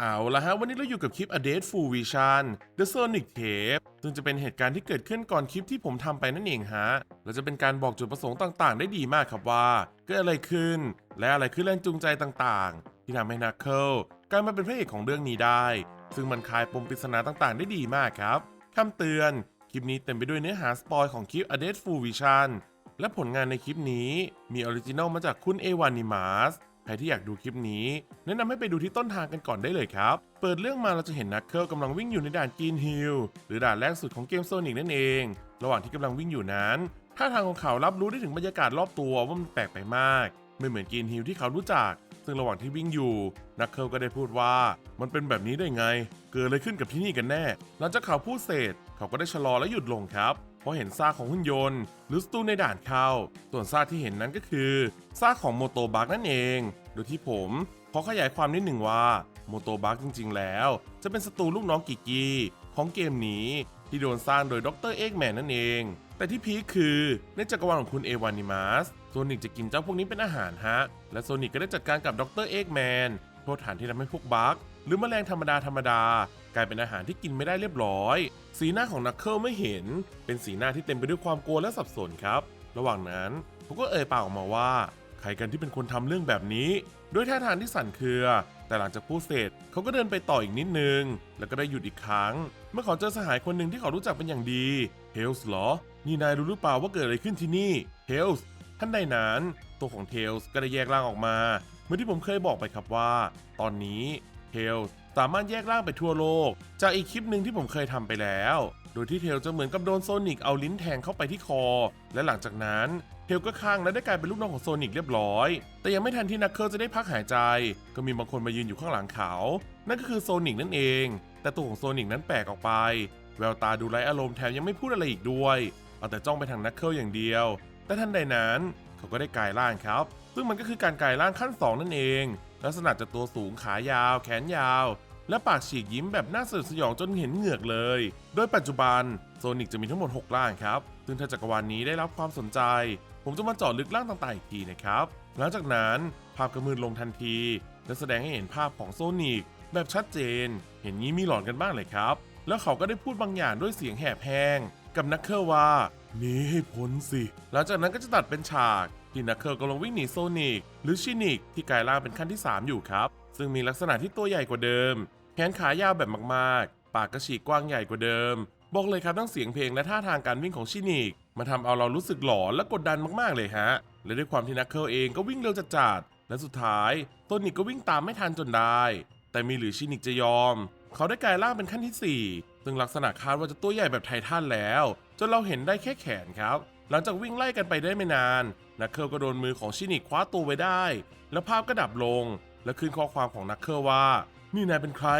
เอาละฮะ วันนี้เราอยู่กับคลิป A Date Full Vision The Sonic Tape ซึ่งจะเป็นเหตุการณ์ที่เกิดขึ้นก่อนคลิปที่ผมทำไปนั่นเองฮะ และจะเป็นการบอกจุดประสงค์ต่างๆ ได้ดีมากครับว่า เกิดอะไรขึ้น และอะไรคือแรงจูงใจต่างๆ ที่ทำให้นักเคิลกลายมาเป็นพระเอกของเรื่องนี้ได้ ซึ่งมันคลายปมปริศนาต่างๆ ได้ดีมากครับคำเตือนคลิปนี้เต็มไปด้วยเนื้อหาสปอยของคลิป A Date Full Vision และผลงานในคลิปนี้มีออริจินอลมาจากคุณเอวานิมัส ใครที่อยากดูคลิปนี้ แนะนำให้ไปดูที่ต้นทางกันก่อนได้เลยครับ เปิดเรื่องมาเราจะเห็นนักเคิลกำลังวิ่งอยู่ในด่านกรีนฮิลหรือด่านแรกสุดของเกมโซนิกนั่นเอง ระหว่างที่กำลังวิ่งอยู่นั้นท่าทางของเขารับรู้ได้ถึงบรรยากาศรอบตัวว่ามันแปลกไปมาก ไม่เหมือนกรีนฮิลที่เขารู้จัก ซึ่งระหว่างที่วิ่งอยู่ นักเคิลก็ได้พูดว่า มันเป็นแบบนี้ได้ไง เกิดอะไรขึ้นกับที่นี่กันแน่หลังจากเขาพูดเสร็จเขาก็ได้ชะลอและหยุดลงครับ ราะเห็นซากของหุ่นยนต์ หรือสตูในด่านเข้า ส่วนซากที่เห็นนั้นก็คือซากของโมโตบักนั่นเอง โดยที่ผมขอขยายความนิดหนึ่งว่าโมโตบักจริง ๆ แล้ว จะเป็นศัตรูลูกน้องกิกี้ของเกมนี้ที่โดนสร้างโดยดรเอ็กแมนนั่นเอง แต่ที่พีคคือในจักรวาลของคุณเอวานิมัสโซนิกจะกินเจ้าพวกนี้เป็นอาหารฮะ และโซนิกก็ได้จัดการกับดรเอ็กแมนโทษฐานที่ทำให้พวกบักหรือแมลงธรรมดาธรรมดา กลายเป็นอาหารที่กินไม่ได้เรียบร้อย สีหน้าของนักเคิลไม่เห็น เป็นสีหน้าที่เต็มไปด้วยความกลัวและสับสนครับ ระหว่างนั้นผมก็เอ่ยปากออกมาว่า ใครกันที่เป็นคนทำเรื่องแบบนี้ ด้วยท่าทางที่สั่นเครือ แต่หลังจากพูดเสร็จเขาก็เดินไปต่ออีกนิดนึง แล้วก็ได้หยุดอีกครั้ง เมื่อเขาเจอสหายคนหนึ่งที่เขารู้จักเป็นอย่างดีเฮลส์เหรอ นี่นายรู้หรือเปล่าว่าเกิดอะไรขึ้นที่นี่เฮลส์ท่านใดนั้นตัวของเทลส์ก็ได้แยกร่างออกมา เหมือนที่ผมเคยบอกไปครับว่า ตอนนี้เทลส์ สามารถแยกร่างไปทั่วโลก จากอีกคลิปหนึ่งที่ผมเคยทำไปแล้ว โดยที่เทลจะเหมือนกับโดนโซนิกเอาลิ้นแทงเข้าไปที่คอ และหลังจากนั้นเทลก็ข้างและได้กลายเป็นลูกน้องของโซนิกเรียบร้อย แต่ยังไม่ทันที่นักเคิลจะได้พักหายใจ ก็มีบางคนมายืนอยู่ข้างหลังเขา นั่นก็คือโซนิกนั่นเอง แต่ตัวของโซนิกนั้นแปลกออกไป แววตาดูไร้อารมณ์แถมยังไม่พูดอะไรอีกด้วย เอาแต่จ้องไปทางนักเคิลอย่างเดียว แต่ทันใดนั้นเขาก็ได้กลายร่างครับ ซึ่งมันก็คือการกลายร่างขั้น 2 นั่นเอง ลักษณะจะตัวสูงขายาว แขนยาว และปากฉีกยิ้มแบบน่าสยดสยองจนเห็นเหงือกเลย โดยปัจจุบันโซนิกจะมีทั้งหมด 6 ร่างครับ ซึ่งถ้าจักรวาลนี้ได้รับความสนใจ ผมจะมาเจาะลึกร่างต่างๆอีกทีนะครับ หลังจากนั้นภาพกระมือลงทันที และแสดงให้เห็นภาพของโซนิกแบบชัดเจน เห็นงี้มีหลอนกันบ้างเลยครับ แล้วเขาก็ได้พูดบางอย่างด้วยเสียงแหบแห้ง กับนักเคิลว่าหนีให้พ้นสิ หลังจากนั้นก็จะตัดเป็นฉาก ที่นักเคิลกำลังวิ่งหนีโซนิกหรือชินิกที่กลายร่างเป็นขั้นที่ 3 อยู่ครับ ซึ่งมีลักษณะที่ตัวใหญ่กว่าเดิม แขนขายาวแบบมากๆ ปากกระฉีกกว้างใหญ่กว่าเดิม บอกเลยครับทั้งเสียงเพลงและท่าทางการวิ่งของชินิกมันทำเอาเรารู้สึกหลอนและกดดันมากๆเลยฮะ และด้วยความที่นักเคิลเองก็วิ่งเร็วจัดๆและสุดท้ายโซนิกก็วิ่งตามไม่ทันจนได้ แต่มีหรือชินิกจะยอม เขาได้กลายร่างเป็นขั้นที่ 4 ซึ่งลักษณะคาดว่าจะตัวใหญ่แบบไททันแล้ว จนเราเห็นได้แค่แขนครับ หลังจากวิ่งไล่กันไปได้ไม่นานนักเคิลก็โดนมือของชินิคว้าตัวไว้ได้ แล้วภาพก็ดับลง และขึ้นข้อความของนักเคิลว่า นี่นายเป็นใคร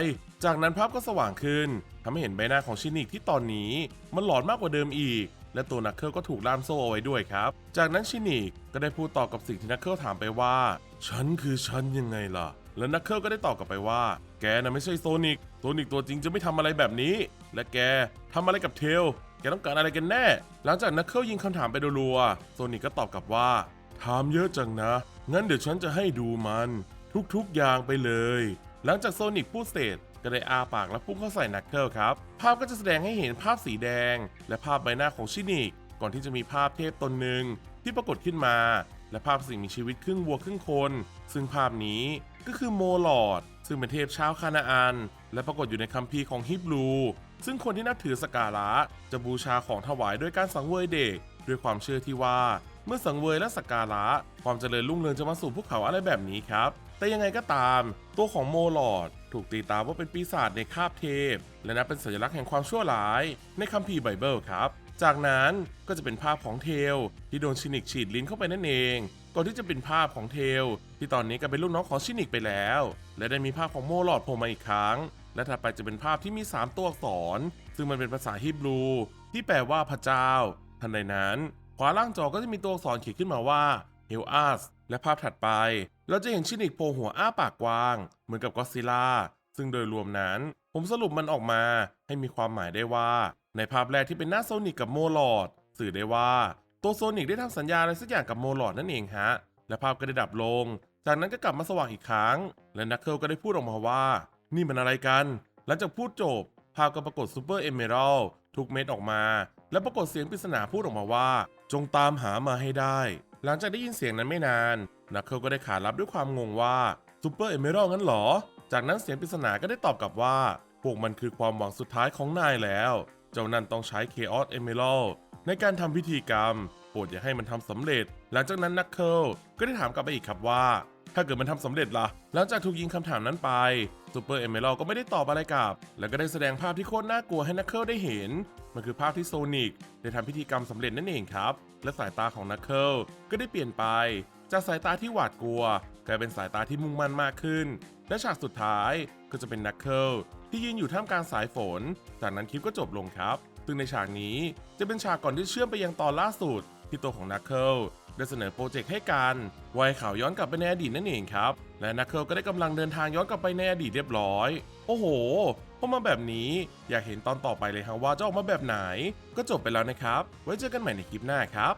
จากนั้นภาพก็สว่างขึ้นทำให้เห็นใบหน้าของชินิกที่ตอนนี้ มันหลอนมากกว่าเดิมอีก และตัวนักเคิลก็ถูกล่ามโซ่เอาไว้ด้วยครับ จากนั้นชินิกก็ได้พูดตอบกับสิ่งที่นักเคิลถามไปว่า ฉันคือฉันยังไงล่ะ แล้วนักเคิลก็ได้ตอบกลับไปว่า แกน่ะไม่ใช่โซนิกโซนิกตัวจริงจะไม่ทำอะไรแบบนี้ และแกทำอะไรกับเทลแกต้องการอะไรกันแน่ หลังจากนักเคิลยิงคำถามไปรัวๆโซนิกก็ตอบกลับว่าถามเยอะจังนะ งั้นเดี๋ยวฉันจะให้ดูมัน ทุกๆอย่างไปเลย หลังจากโซนิกพูดเสร็จก็ได้อาปากและพุ่งเข้าใส่นักเกิลครับ ภาพก็จะแสดงให้เห็นภาพสีแดง และภาพใบหน้าของชินิก ก่อนที่จะมีภาพเทพตนหนึ่งที่ปรากฏขึ้นมา และภาพสิ่งมีชีวิตครึ่งวัวครึ่งคน ซึ่งภาพนี้ก็คือโมลอด ซึ่งเป็นเทพชาวคานาอัน และปรากฏอยู่ในคัมภีร์ของฮิบรู ซึ่งคนที่นับถือสการะจะบูชาของถวายด้วยการสังเวยเด็ก ด้วยความเชื่อที่ว่า เมื่อสังเวยและสกการะ ความเจริญรุ่งเรืองจะมาสู่พวกเขาอะไรแบบนี้ครับ แต่ยังไงก็ตาม ตัวของโมลอดถูกตีตาว่าเป็นปีศาจในคาบเทพ และนับเป็นสัญลักษณ์แห่งความชั่วร้าย ในคัมภีร์ไบเบิลครับ จากนั้นก็จะเป็นภาพของเทล ที่โดนชินิกฉีดลิ้นเข้าไปนั่นเอง ก่อนที่จะเป็นภาพของเทล ที่ตอนนี้กลายเป็นลูกน้องของชินิกไปแล้ว และได้มีภาพของโมลอดโผล่มาอีกครั้ง และถัดไปจะเป็นภาพที่มี 3 ตัวอักษร ซึ่งมันเป็นภาษาฮิบรู ที่แปลว่าพระเจ้า ทันใดนั้นขวาล่างจอก็จะมีตัวอักษรเขียนขึ้นมาว่าเฮลอัสและภาพถัดไป เราจะเห็นชินิกโผล่หัวอ้าปากกว้าง เหมือนกับก็อดซิล่าซึ่งโดยรวมนั้น ผมสรุปมันออกมาให้มีความหมายได้ว่า ในภาพแรกที่เป็นหน้าโซนิกกับโมลอดสื่อได้ว่าตัวโซนิกได้ทำสัญญาอะไรสักอย่างกับโมลอดนั่นเองฮะ และภาพก็ได้ดับลง จากนั้นก็กลับมาสว่างอีกครั้ง และนักเคิลก็ได้พูดออกมาว่า นี่มันอะไรกัน หลังจากพูดจบ ภาพก็ปรากฏซูเปอร์เอเมอรัลทุกเม็ดออกมา แล้วปรากฏเสียงปริศนาพูดออกมาว่า จงตามหามาให้ได้ หลังจากได้ยินเสียงนั้นไม่นานนักเคิลก็ได้ขานรับด้วยความงงว่าซูเปอร์เอเมอรัลงั้นหรอ จากนั้นเสียงปริศนาก็ได้ตอบกลับว่าพวกมันคือความหวังสุดท้ายของนายแล้ว เจ้านั่นต้องใช้ Chaos Emerald ในการทำพิธีกรรม โปรดอย่าให้มันทำสำเร็จ หลังจากนั้นนักเคิลก็ได้ถามกลับไปอีกครับว่า ถ้าเกิดมันทำสำเร็จล่ะ หลังจากถูกยิงคำถามนั้นไปซูเปอร์เอเมรัลก็ไม่ได้ตอบอะไรกลับ แล้วก็ได้แสดงภาพที่โคตรน่ากลัวให้นักเคิลได้เห็น มันคือภาพที่โซนิกได้ทำพิธีกรรมสำเร็จนั่นเองครับ และสายตาของนักเคิลก็ได้เปลี่ยนไป จากสายตาที่หวาดกลัว กลายเป็นสายตาที่มุ่งมั่นมากขึ้น และฉากสุดท้ายก็จะเป็นนักเคิลที่ยืนอยู่ท่ามกลางสายฝน จากนั้นคลิปก็จบลงครับ ซึ่งในฉากนี้จะเป็นฉากก่อนที่เชื่อมไปยังตอนล่าสุดที่ตัวของนักเคิล ได้เสนอโปรเจกต์ให้กันวายข่าวย้อนกลับไปในอดีตนั่นเองครับ และนักเคิลก็ได้กำลังเดินทางย้อนกลับไปในอดีตเรียบร้อย โอ้โหพอมาแบบนี้อยากเห็นตอนต่อไปเลยครับว่าจะออกมาแบบไหน ก็จบไปแล้วนะครับ ไว้เจอกันใหม่ในคลิปหน้าครับ